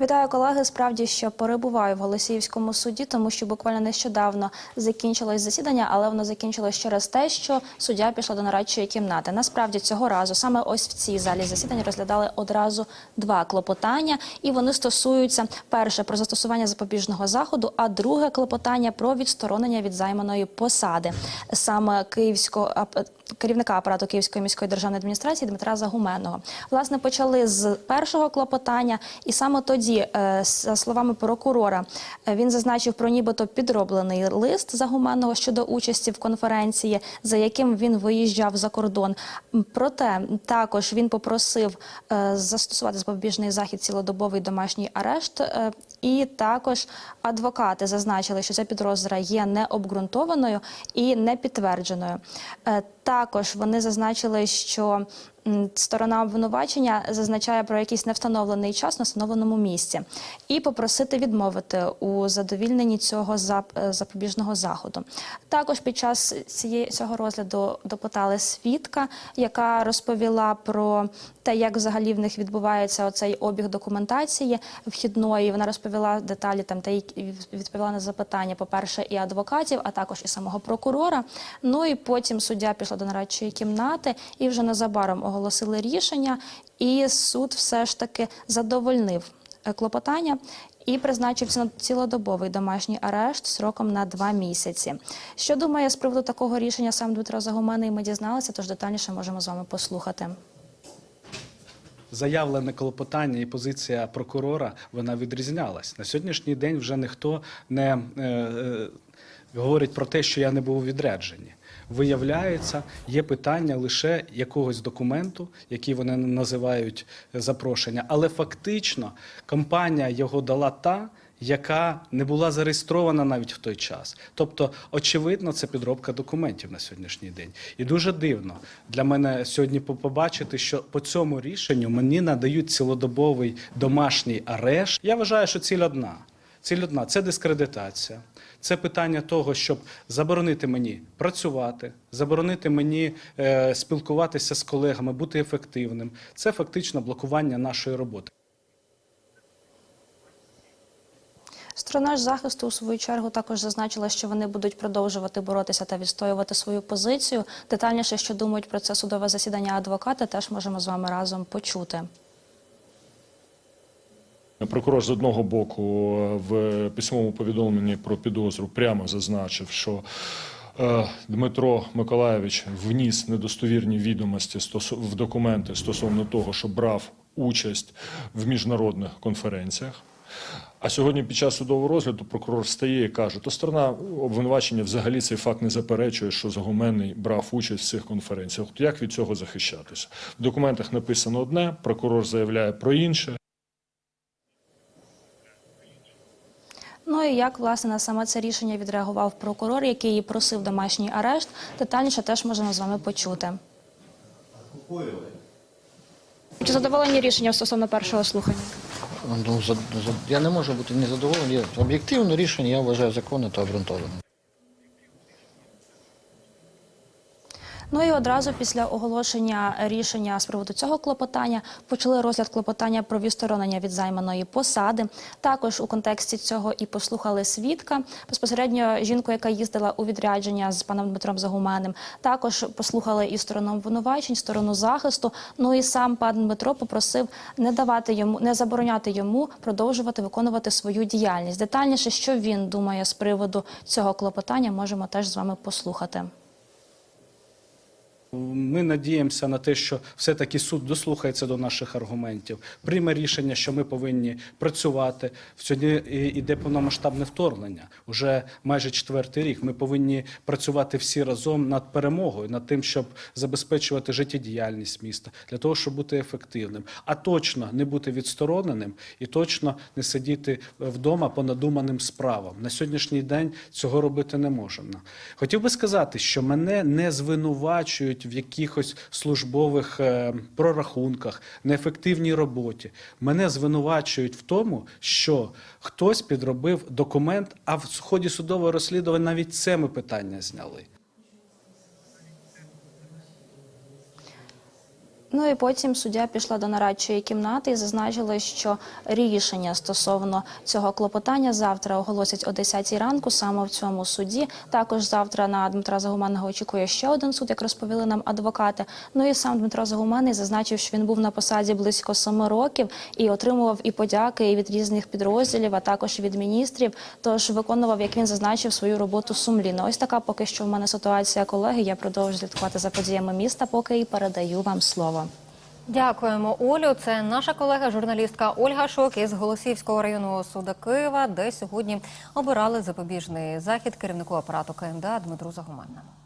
Вітаю колеги. Справді, що перебуваю в Голосіївському суді, тому що буквально нещодавно закінчилось засідання, але воно закінчилось через те, що суддя пішла до нарадчої кімнати. Насправді цього разу саме ось в цій залі засідань розглядали одразу два клопотання, і вони стосуються перше про застосування запобіжного заходу, а друге клопотання про відсторонення від займаної посади саме київського керівника апарату Київської міської державної адміністрації Дмитра Загуменного. Власне, почали з першого клопотання, і саме тоді, е, за словами прокурора, він зазначив про нібито підроблений лист Загуменного щодо участі в конференції, за яким він виїжджав за кордон. Проте також він попросив е, застосувати запобіжний захід цілодобовий домашній арешт. е, І також адвокати зазначили, що ця підозра є необґрунтованою і не підтвердженою. Е, Також вони зазначили, що сторона обвинувачення зазначає про якийсь невстановлений час на встановленому місці, і попросити відмовити у задовільненні цього е, запобіжного заходу. Також під час цієї цього розгляду допитали свідка, яка розповіла про те, як взагалі в них відбувається оцей обіг документації вхідної. Вона розповіла деталі там та відповіла на запитання, по-перше, і адвокатів, а також і самого прокурора. Ну і потім суддя пішла до нарадчої кімнати і вже незабаром оголосили рішення. І суд все ж таки задовольнив е, клопотання. І призначив цілодобовий домашній арешт сроком на два місяці. Що думає з приводу такого рішення сам Дмитро Загуменний, ми дізналися, тож детальніше можемо з вами послухати. Заявлене клопотання і позиція прокурора вона відрізнялась. На сьогоднішній день вже ніхто не е, е, говорить про те, що я не був у відрядженні. Виявляється, є питання лише якогось документу, який вони називають запрошення, але фактично компанія його дала та. Яка не була зареєстрована навіть в той час, тобто, очевидно, це підробка документів на сьогоднішній день, і дуже дивно для мене сьогодні побачити, що по цьому рішенню мені надають цілодобовий домашній арешт. Я вважаю, що ціль одна. Ціль одна це дискредитація. Це питання того, щоб заборонити мені працювати, заборонити мені е, спілкуватися з колегами, бути ефективним. Це фактично блокування нашої роботи. Сторона ж захисту у свою чергу також зазначила, що вони будуть продовжувати боротися та відстоювати свою позицію. Детальніше, що думають про це судове засідання адвокати, теж можемо з вами разом почути. Прокурор з одного боку в письмовому повідомленні про підозру прямо зазначив, що е, Дмитро Миколаєвич вніс недостовірні відомості в документи стосовно того, що брав участь в міжнародних конференціях. А сьогодні під час судового розгляду прокурор встає і каже, то сторона обвинувачення взагалі цей факт не заперечує, що Загуменний брав участь в цих конференціях. От як від цього захищатися? В документах написано одне, прокурор заявляє про інше. Ну і як власне на саме це рішення відреагував прокурор, який просив домашній арешт. Детальніше теж можемо з вами почути. Чи задоволені рішення стосовно першого слухання? Ну, за, за, я не можу бути незадоволений. Об'єктивне рішення я вважаю законне та обґрунтоване. Ну і одразу після оголошення рішення з приводу цього клопотання почали розгляд клопотання про відсторонення від займаної посади. Також у контексті цього і послухали свідка безпосередньо жінку, яка їздила у відрядження з паном Дмитром Загуменним. Також послухали і сторону обвинувачень, сторону захисту. Ну і сам пан Дмитро попросив не давати йому, не забороняти йому продовжувати виконувати свою діяльність. Детальніше, що він думає з приводу цього клопотання, можемо теж з вами послухати. Ми надіємося на те, що все-таки суд дослухається до наших аргументів, прийме рішення, що ми повинні працювати. Сьогодні іде повномасштабне вторгнення. Уже майже четвертий рік. Ми повинні працювати всі разом над перемогою, над тим, щоб забезпечувати життєдіяльність міста, для того, щоб бути ефективним, а точно не бути відстороненим і точно не сидіти вдома по надуманим справам. На сьогоднішній день цього робити не можна. Хотів би сказати, що мене не звинувачують в якихось службових е, прорахунках, неефективній роботі. Мене звинувачують в тому, що хтось підробив документ, а в ході судового розслідування навіть це ми питання зняли. Ну і потім суддя пішла до нарадчої кімнати і зазначила, що рішення стосовно цього клопотання завтра оголосять о 10 ранку саме в цьому суді. Також завтра на Дмитра Загуманного очікує ще один суд, як розповіли нам адвокати. Ну і сам Дмитро Загуманний зазначив, що він був на посаді близько семи років і отримував і подяки і від різних підрозділів, а також від міністрів. Тож виконував, як він зазначив, свою роботу сумлінно. Ось така поки що в мене ситуація, колеги. Я продовжую слідкувати за подіями міста, поки і передаю вам слово. Дякуємо, Олю. Це наша колега, журналістка Ольга Шок із Голосіївського районного суду Києва, де сьогодні обирали запобіжний захід керівнику апарату КМДА Дмитру Загуманному.